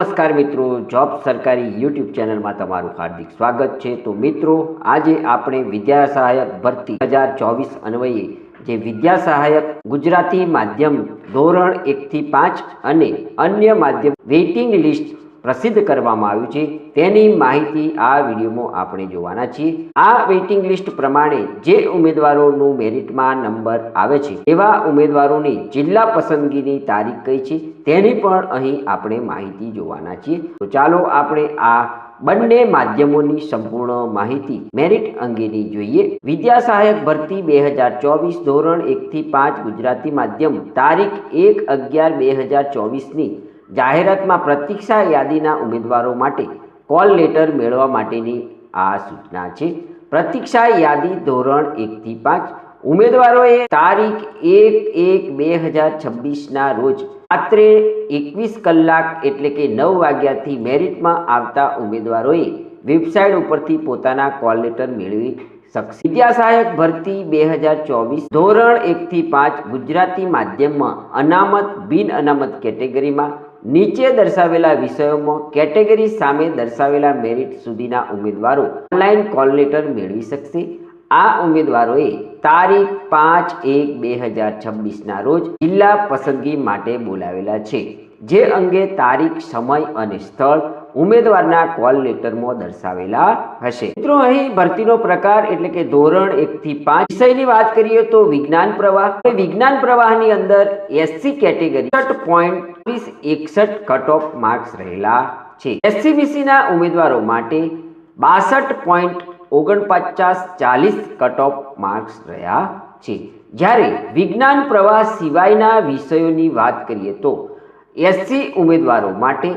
નમસ્કાર મિત્રો, જોબ સરકારી યુટ્યુબ ચેનલમાં તમારું હાર્દિક સ્વાગત છે. તો મિત્રો, આજે આપણે વિદ્યા સહાયક ભરતી હજાર ચોવીસ અન્વયે જે વિદ્યા સહાયક ગુજરાતી માધ્યમ ધોરણ એકથી પાંચ અને અન્ય માધ્યમ વેઇટિંગ લિસ્ટ પ્રસિદ્ધ કરવામાં આવ્યું છે. તેની માહિતી આ વિડીયોમાં આપણે જોવાના છીએ. આ વેઇટિંગ લિસ્ટ પ્રમાણે જે ઉમેદવારોનું મેરિટમાં નંબર આવે છે, એવા ઉમેદવારોની જિલ્લા પસંદગીની તારીખ કઈ છે, તેની પણ અહીં આપણે માહિતી જોવાના છીએ. તો ચાલો આપણે આ બંને માધ્યમોની સંપૂર્ણ માહિતી મેરિટ અંગેની જોઈએ. વિદ્યા સહાયક ભરતી બે હજાર ચોવીસ ધોરણ એકથી પાંચ ગુજરાતી માધ્યમ, તારીખ એક અગિયાર બે હજાર ચોવીસની જાહેરાતમાં પ્રતીક્ષા યાદીના ઉમેદવારો માટે કોલ લેટર મેળવવા માટેની આ સૂચના છે. પ્રતીક્ષા યાદી ધોરણ એકથી પાંચ. ઉમેદવારોએ તારીખ એક એક બે હજાર છવ્વીસના રોજ રાત્રે એકવીસ કલાક એટલે કે નવ વાગ્યાથી મેરિટમાં આવતા ઉમેદવારોએ વેબસાઇટ ઉપરથી પોતાના કોલ લેટર મેળવી શકશે. વિદ્યા સહાયક ભરતી બે હજાર ચોવીસ ધોરણ એકથી પાંચ ગુજરાતી માધ્યમમાં અનામત બિન અનામત કેટેગરીમાં નીચે દર્શાવેલા વિષયોમાં કેટેગરી સામે દર્શાવેલા મેરિટ સુધીના ઉમેદવારો ઓનલાઈન કોલ લેટર મેળવી શકશે. આ ઉમેદવારોએ તારીખ પાંચ એક બે હજાર છવ્વીસના રોજ જિલ્લા પસંદગી માટે બોલાવેલા છે. જે અંગે તારીખ, સમય અને સ્થળ ઉમેદવારના કોલ લેટરમાં દર્શાવેલા હશે. મિત્રો, અહીં ભરતીનો પ્રકાર એટલે કે ધોરણ એક થી પાંચ વિષયની વાત કરીએ તો વિજ્ઞાન પ્રવાહ. વિજ્ઞાન પ્રવાહની અંદર એસસી કેટેગરી પોઈન્ટ ત્રીસ એકસઠ કટ ઓફ માર્ક્સ રહેલા છે. એસસીબીસી ના ઉમેદવારો માટે બાસઠ પોઈન્ટ ઓગણપચાસ ચાલીસ કટ ઓફ માર્ક્સ રહ્યા છે. જ્યારે વિજ્ઞાન પ્રવાહ સિવાયના વિષયોની વાત કરીએ તો એસસી ઉમેદવારો માટે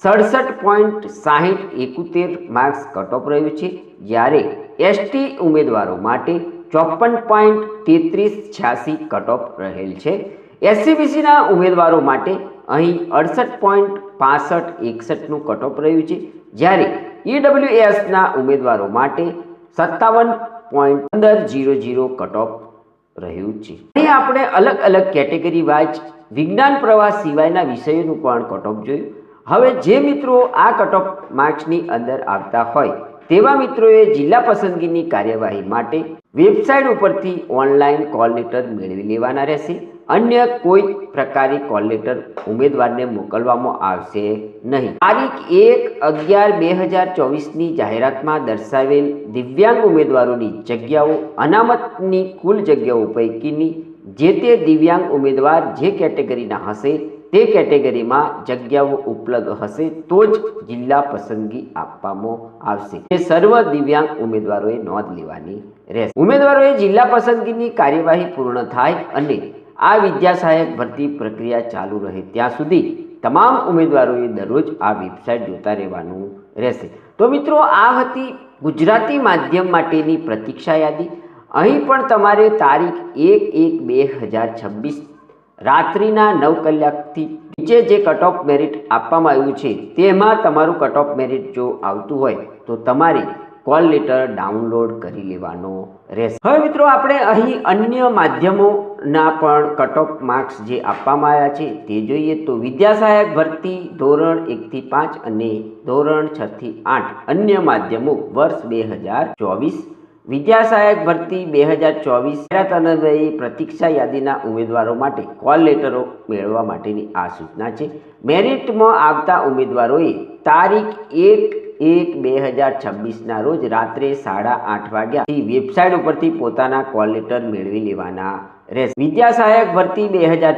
સડસઠ પોઈન્ટ સાહીઠ એકોતેર માર્ક્સ કટ રહ્યું છે. જ્યારે એસટી ઉમેદવારો માટે ચોપન પોઈન્ટ તેત્રીસ છ્યાસી કટ રહેલ છે. એસસીબીસીના ઉમેદવારો માટે અહીં અડસઠ પોઈન્ટ પાસઠ એકસઠનું કટ રહ્યું છે. જ્યારે ઈડબ્લ્યુએસના ઉમેદવારો માટે સત્તાવન પોઈન્ટ પંદર જીરો જીરો કટ રહ્યું છે. અહીં આપણે અલગ અલગ કેટેગરી વાઇઝ વિજ્ઞાન પ્રવાહ સિવાયના વિષયોનું પણ કટ જોયું. હવે જે મિત્રો આ કટ ઓફ માર્ક્સની અંદર આવતા હોય, તેવા મિત્રોએ જિલ્લા પસંદગીની કાર્યવાહી માટે વેબસાઇટ ઉપરથી ઓનલાઈન કોલ લેટર મેળવી લેવાના રહેશે. અન્ય કોઈ પ્રકારે કોલ લેટર ઉમેદવારને મોકલવામાં આવશે નહીં. તારીખ એક અગિયાર બે હજાર ચોવીસની જાહેરાતમાં દર્શાવેલ દિવ્યાંગ ઉમેદવારોની જગ્યાઓ, અનામતની કુલ જગ્યાઓ પૈકીની જે તે દિવ્યાંગ ઉમેદવાર જે કેટેગરીના હશે તે કેટેગરીમાં જગ્યાઓ ઉપલબ્ધ હશે, તો જ જિલ્લા પસંદગી આપવામાં આવશે. જે સર્વ દિવ્યાંગ ઉમેદવારોએ નોંધ લેવાની રહેશે. ઉમેદવારોએ જિલ્લા પસંદગીની કાર્યવાહી પૂર્ણ થાય અને આ વિદ્યા સહાયક ભરતી પ્રક્રિયા ચાલુ રહે ત્યાં સુધી તમામ ઉમેદવારોએ દરરોજ આ વેબસાઇટ જોતા રહેવાનું રહેશે. તો મિત્રો, આ હતી ગુજરાતી માધ્યમ માટેની પ્રતીક્ષા યાદી. અહીં પણ તમારે તારીખ એક એક બે હજાર છવ્વીસ રાત્રિના નવ કલાકથી નીચે જે કટ ઓફ મેરિટ આપવામાં આવ્યું છે, તેમાં તમારું કટ ઓફ મેરિટ જો આવતું હોય, તો તમારે કોલ લેટર ડાઉનલોડ કરી લેવાનો રહેશે. હવે મિત્રો, આપણે અહીં અન્ય માધ્યમોના પણ કટ ઓફ માર્ક્સ જે આપવામાં આવ્યા છે, તે જોઈએ તો વિદ્યા સહાયક ભરતી ધોરણ એકથી પાંચ અને ધોરણ છથી આઠ અન્ય માધ્યમો વર્ષ બે હજાર ચોવીસ વિદ્યા સહાયક ભરતી બે હજાર ચોવીસ અન્વયે પ્રતીક્ષા યાદીના ઉમેદવારો માટે કોલ લેટરો મેળવવા માટેની આ સૂચના છે. મેરિટમાં આવતા ઉમેદવારોએ તારીખ એક એક બે હજાર છવ્વીસના રોજ રાત્રે સાડા આઠ વાગ્યાથી વેબસાઇટ ઉપરથી પોતાના કોલ લેટર મેળવી લેવાના રહેશે. વિદ્યા સહાયક ભરતી બે હજાર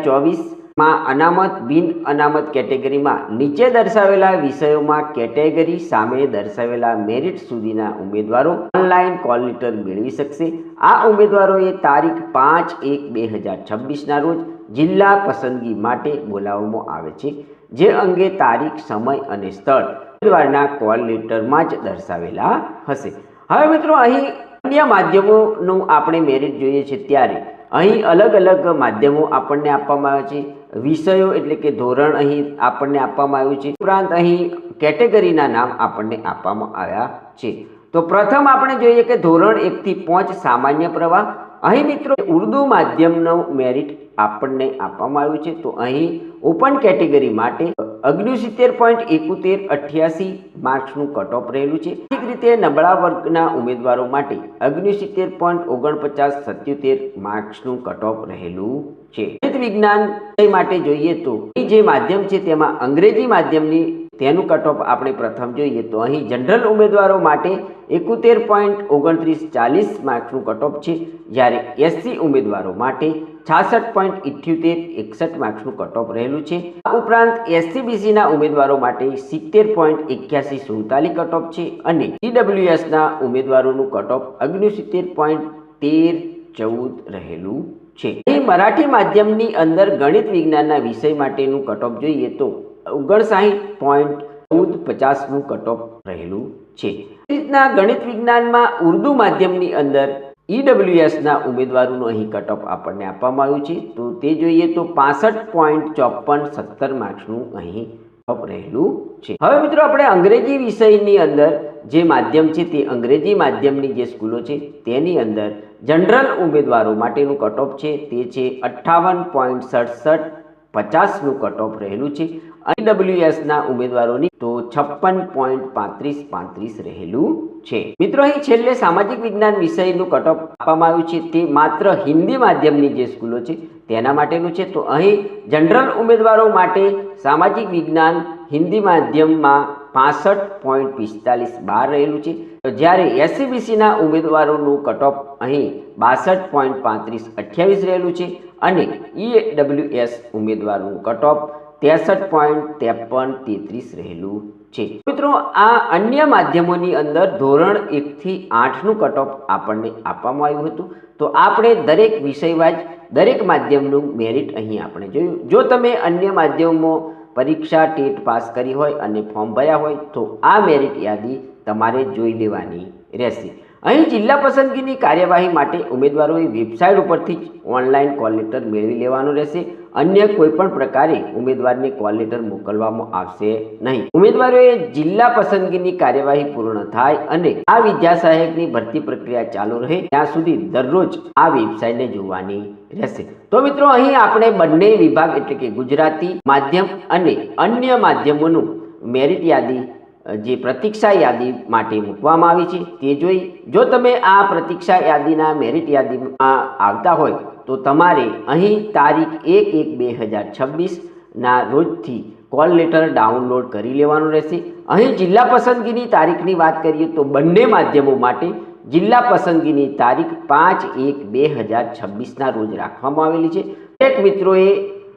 ચોવીસમાં અનામત, બિન અનામત કેટેગરીમાં નીચે દર્શાવેલા વિષયોમાં કેટેગરી સામે દર્શાવેલા મેરિટ સુધીના ઉમેદવારો ઓનલાઈન કોલ લેટર મેળવી શકશે. આ ઉમેદવારોએ તારીખ પાંચ એક બે હજાર છવ્વીસના રોજ જિલ્લા પસંદગી માટે બોલાવવામાં આવે છે, જે અંગે તારીખ, સમય અને સ્થળ ઉમેદવારના કોલ લેટરમાં જ દર્શાવેલા હશે. હવે મિત્રો અહીં અન્ય માધ્યમોનું આપણે મેરિટ જોઈએ છે ત્યારે. અહીં અલગ અલગ માધ્યમો આપણને આપવામાં આવે છે. વિષયો એટલે કે ધોરણ અહીં આપણને આપવામાં આવ્યું છે. ઉપરાંત અહીં કેટેગરીના નામ આપણને આપવામાં આવ્યા છે. તો પ્રથમ આપણે જોઈએ કે ધોરણ એકથી પાંચ સામાન્ય પ્રવાહ. અહીં મિત્રો ઉર્દુ માધ્યમનો મેરિટ આપણને આપવામાં આવ્યું છે. તો અહીં ઓપન કેટેગરી માટે ઓગણસિત્તેર પોઈન્ટ એકોતેર અઠ્યાસી માર્ક્સનું કટ રહેલું છે. એક રીતે નબળા વર્ગના ઉમેદવારો માટે અગ્નિસિત્તેર પોઈન્ટ ઓગણપચાસ સત્યોતેર માર્ક્સનું કટ રહેલું છે. વિજ્ઞાન માટે જોઈએ તો જે માધ્યમ છે તેમાં અંગ્રેજી માધ્યમની તેનું કટ આપણે પ્રથમ જોઈએ તો અહીં જનરલ ઉમેદવારો માટે એકોતેર પોઈન્ટ ઓગણત્રીસ ચાલીસ માર્ક્સનું કટ છે. જ્યારે એસસી ઉમેદવારો માટે છાસઠ પોઈન્ટ ઇઠ્યોતેર એકસઠ માર્ક્સનું કટ રહેલું છે. આ ઉપરાંત એસસીબીસીના ઉમેદવારો માટે સિત્તેર પોઈન્ટ એક્યાસી સુડતાલીસ કટ છે અને ઈડબ્લ્યુએસના ઉમેદવારોનું કટ ઓફ ઓગણસિત્તેર પોઈન્ટ તેર ચૌદ રહેલું છે. અહીં મરાઠી માધ્યમની અંદર ગણિત વિજ્ઞાનના વિષય માટેનું કટ જોઈએ તો ઓગણસાઠ પોઈન્ટ ચૌદ પચાસનું કટ રહેલું છે. એ રીતના ગણિત વિજ્ઞાનમાં ઉર્દુ માધ્યમની અંદર ઈડબ્લ્યુએસના ઉમેદવારોનું અહીં કટ આપણને આપવામાં આવ્યું છે. તો તે જોઈએ તો પાસઠ પોઈન્ટ ચોપન સત્તર માર્ક્સનું અહીં કટ રહેલું છે. હવે મિત્રો આપણે અંગ્રેજી વિષયની અંદર જે માધ્યમ છે તે અંગ્રેજી માધ્યમની જે સ્કૂલો છે તેની અંદર જનરલ ઉમેદવારો માટેનું કટ છે. તે છે અઠ્ઠાવન પોઈન્ટ સડસઠ પચાસનું કટ રહેલું છે. ના ઉમેદવારોની તો છપ્પન પોઈન્ટ પાંત્રીસ પાંત્રીસ રહેલું છે. મિત્રો, અહીં છેલ્લે સામાજિક વિજ્ઞાન વિષયનું કટઓફ આપવામાં આવ્યું છે. તે માત્ર હિન્દી માધ્યમની જે સ્કૂલો છે, તેના માટેનું છે. તો અહીં જનરલ ઉમેદવારો માટે સામાજિક વિજ્ઞાન હિન્દી માધ્યમમાં પાસઠ પોઈન્ટ પિસ્તાલીસ બાર રહેલું છે. તો જ્યારે એસસીબીસીના ઉમેદવારોનું કટઓફ અહીં બાસઠ પોઈન્ટ પાંત્રીસ અઠ્યાવીસ રહેલું છે અને ઈડબ્લ્યુએસ ઉમેદવારોનું કટ ઓફ ત્રેસઠ પોઈન્ટ ત્રેપન તેત્રીસ રહેલું છે. મિત્રો, આ અન્ય માધ્યમોની અંદર ધોરણ એકથી આઠનું કટ આપણને આપવામાં આવ્યું હતું. તો આપણે દરેક વિષયવાજ, દરેક માધ્યમનું મેરિટ અહીં આપણે જોયું. જો તમે અન્ય માધ્યમો પરીક્ષા, ટેટ પાસ કરી હોય અને ફોર્મ ભર્યા હોય, તો આ મેરિટ યાદી તમારે જોઈ લેવાની રહેશે. અહીં જિલ્લા પસંદગીની કાર્યવાહી માટે ઉમેદવારોએ વેબસાઇટ ઉપરથી જ ઓનલાઈન કોલ લેટર મેળવી લેવાનું રહેશે. અન્ય કોઈપણ પ્રકારે ઉમેદવારને કોલ લેટર મોકલવામાં આવશે નહીં. ઉમેદવારોએ જિલ્લા પસંદગીની કાર્યવાહી પૂર્ણ થાય અને આ વિદ્યા સહાયકની ભરતી પ્રક્રિયા ચાલુ રહે, ત્યાં સુધી દરરોજ આ વેબસાઇટને જોવાની રહેશે. તો મિત્રો, અહીં આપણે બંને વિભાગ એટલે કે ગુજરાતી માધ્યમ અને અન્ય માધ્યમોનું મેરિટ યાદી જે પ્રતીક્ષા યાદી માટે મૂકવામાં આવી છે, તે જોઈ જો તમે આ પ્રતીક્ષા યાદીના મેરિટ યાદીમાં આવતા હોય, તો તમારે અહીં તારીખ એક એક બે હજાર છવ્વીસના રોજથી કોલ લેટર ડાઉનલોડ કરી લેવાનું રહેશે. અહીં જિલ્લા પસંદગીની તારીખની વાત કરીએ તો બંને માધ્યમો માટે જિલ્લા પસંદગીની તારીખ પાંચ એક બે હજાર છવ્વીસના રોજ રાખવામાં આવેલી છે. દરેક મિત્રોએ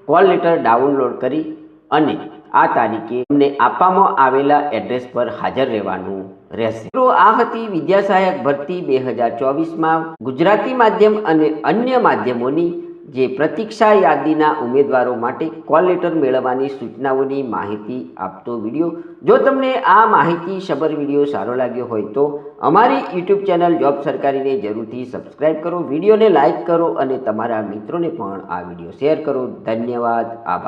કોલ લેટર ડાઉનલોડ કરી અને આ તારીખે અમને આપવામાં આવેલા એડ્રેસ પર હાજર રહેવાનું રહેશે. આ હતી વિદ્યા ભરતી બે હજાર ચોવીસમાં ગુજરાતી માધ્યમ અને અન્ય માધ્યમોની જે પ્રતીક્ષા યાદીના ઉમેદવારો માટે કોલ લેટર મેળવવાની સૂચનાઓની માહિતી આપતો વીડિયો. જો તમને આ માહિતી સબર વીડિયો સારો લાગ્યો હોય તો અમારી યુટ્યુબ ચેનલ જોબ સરકારીને જરૂરથી સબસ્ક્રાઇબ કરો, વિડીયોને લાઇક કરો અને તમારા મિત્રોને પણ આ વીડિયો શેર કરો. ધન્યવાદ. આભાર.